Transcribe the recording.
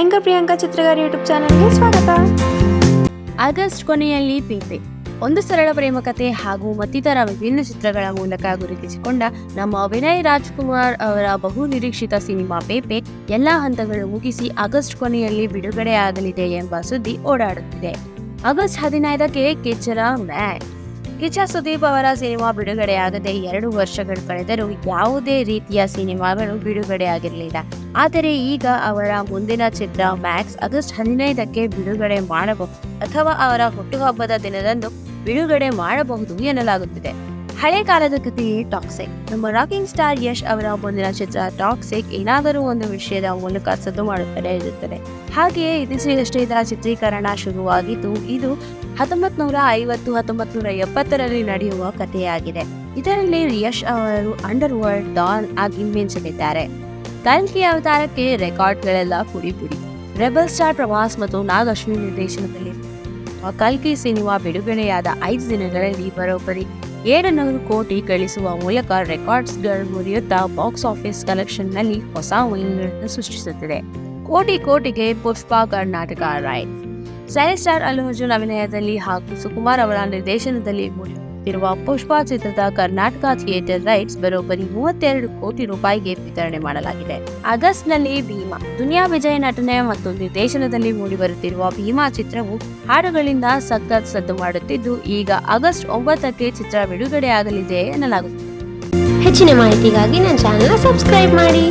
Anchor Priyanka ಚಿತ್ರಗಾರ YouTube ಚಾನಲ್ಗೆ ಸ್ವಾಗತ. August ಕೊನೆಯಲ್ಲಿ ಪೇಪೆ ಒಂದು ಸರಳ ಪ್ರೇಮ ಕಥೆ ಹಾಗೂ ಮತ್ತಿತರ ವಿಭಿನ್ನ ಚಿತ್ರಗಳ ಮೂಲಕ ಗುರುತಿಸಿಕೊಂಡ ನಮ್ಮ ವಿನಯ್ ರಾಜ್ಕುಮಾರ್ ಅವರ ಬಹು ನಿರೀಕ್ಷಿತ ಸಿನಿಮಾ ಪೇಪೆ ಎಲ್ಲಾ ಹಂತಗಳು ಮುಗಿಸಿ ಆಗಸ್ಟ್ ಕೊನೆಯಲ್ಲಿ ಬಿಡುಗಡೆಯಾಗಲಿದೆ ಎಂಬ ಸುದ್ದಿ ಓಡಾಡುತ್ತಿದೆ. ಆಗಸ್ಟ್ ಹದಿನೈದಕ್ಕೆ ಕೆಚ್ಚರ ಮ್ಯಾಚ್. ಕಿಚ್ಚ ಸುದೀಪ್ ಅವರ ಸಿನಿಮಾ ಬಿಡುಗಡೆಯಾಗದೆ ಎರಡು ವರ್ಷಗಳು ಕಳೆದರೂ ಯಾವುದೇ ರೀತಿಯ ಸಿನಿಮಾಗಳು ಬಿಡುಗಡೆಯಾಗಿರಲಿಲ್ಲ. ಆದರೆ ಈಗ ಅವರ ಮುಂದಿನ ಚಿತ್ರ ಮ್ಯಾಕ್ಸ್ ಆಗಸ್ಟ್ ಹದಿನೈದಕ್ಕೆ ಬಿಡುಗಡೆ ಮಾಡಬಹುದು ಅಥವಾ ಅವರ ಹುಟ್ಟುಹಬ್ಬದ ದಿನದಂದು ಬಿಡುಗಡೆ ಮಾಡಬಹುದು ಎನ್ನಲಾಗುತ್ತಿದೆ. ಹಳೆ ಕಾಲದ ಕಥೆಯೇ ಟಾಕ್ಸಿಕ್. ನಮ್ಮ ರಾಕಿಂಗ್ ಸ್ಟಾರ್ ಯಶ್ ಅವರ ಮುಂದಿನ ಚಿತ್ರ ಟಾಕ್ಸಿಕ್ ಏನಾದರೂ ಒಂದು ವಿಷಯದ ಮೂಲಕ ಸದ್ದು ಮಾಡುತ್ತಲೇ ಇರುತ್ತದೆ. ಹಾಗೆಯೇ ಇತ್ತೀಚೆಗಷ್ಟೇ ಇದರ ಚಿತ್ರೀಕರಣ ಶುರುವಾಗಿದ್ದು, ಇದು ಹತ್ತೊಂಬತ್ ನೂರ ಐವತ್ತು ಹತ್ತೊಂಬತ್ ನೂರ ಎಪ್ಪತ್ತರಲ್ಲಿ ನಡೆಯುವ ಕಥೆಯಾಗಿದೆ. ಇದರಲ್ಲಿ ಯಶ್ ಅವರು ಅಂಡರ್ ವರ್ಲ್ಡ್ ಡಾನ್ ಆಗಿ ಮಿಂಚಲಿದ್ದಾರೆ. ಕಲ್ಕಿ ಅವತಾರಕ್ಕೆ ರೆಕಾರ್ಡ್ಗಳೆಲ್ಲ ಪುಡಿ ಪುಡಿ ರೆಬಲ್ ಸ್ಟಾರ್ ಪ್ರವಾಸ್ ಮತ್ತು ನಾಗ್ ಅಶ್ವಿನ್ ನಿರ್ದೇಶನದಲ್ಲಿ ಕಲ್ಕಿ ಸಿನಿಮಾ ಬಿಡುಗಡೆಯಾದ ಐದು ದಿನಗಳಲ್ಲಿ ಬರೋಬ್ಬರಿ. ಏಳುನೂರು ಕೋಟಿ ಗಳಿಸುವ ಮೂಲಕ ರೆಕಾರ್ಡ್ಸ್ಗಳು ಮುರಿಯುತ್ತಾ ಬಾಕ್ಸ್ ಆಫೀಸ್ ಕಲೆಕ್ಷನ್ನಲ್ಲಿ ಹೊಸ ಮೈಲಿಗಲ್ಲನ್ನು ಸೃಷ್ಟಿಸುತ್ತಿದೆ. ಕೋಟಿ ಕೋಟಿಗೆ ಪುಷ್ಪ ಕರ್ನಾಟಕ ರಾಯ್ ಸೈನ್ ಸ್ಟಾರ್ ಅಲ್ಲು ಅರ್ಜುನ್ ಅಭಿನಯದಲ್ಲಿ ಹಾಗೂ ಸುಕುಮಾರ್ ಅವರ ನಿರ್ದೇಶನದಲ್ಲಿ ಮೂಡಿಬರುತ್ತಿರುವ ಪುಷ್ಪ ಚಿತ್ರದ ಕರ್ನಾಟಕ ಥಿಯೇಟರ್ ರೈಟ್ಸ್ ಬರೋಬ್ಬರಿ ಮೂವತ್ತೆರಡು ಕೋಟಿ ರೂಪಾಯಿಗೆ ವಿತರಣೆ ಮಾಡಲಾಗಿದೆ. ಆಗಸ್ಟ್ನಲ್ಲಿ ಭೀಮಾ, ದುನಿಯಾ ವಿಜಯ ನಟನೆ ಮತ್ತು ನಿರ್ದೇಶನದಲ್ಲಿ ಮೂಡಿಬರುತ್ತಿರುವ ಭೀಮಾ ಚಿತ್ರವು ಹಾಡುಗಳಿಂದ ಸಖತ್ ಸದ್ದು ಮಾಡುತ್ತಿದ್ದು, ಈಗ ಆಗಸ್ಟ್ ಒಂಬತ್ತಕ್ಕೆ ಚಿತ್ರ ಬಿಡುಗಡೆಯಾಗಲಿದೆ ಎನ್ನಲಾಗುತ್ತದೆ. ಹೆಚ್ಚಿನ ಮಾಹಿತಿಗಾಗಿ ನನ್ನ ಚಾನೆಲ್ ಸಬ್ಸ್ಕ್ರೈಬ್ ಮಾಡಿ.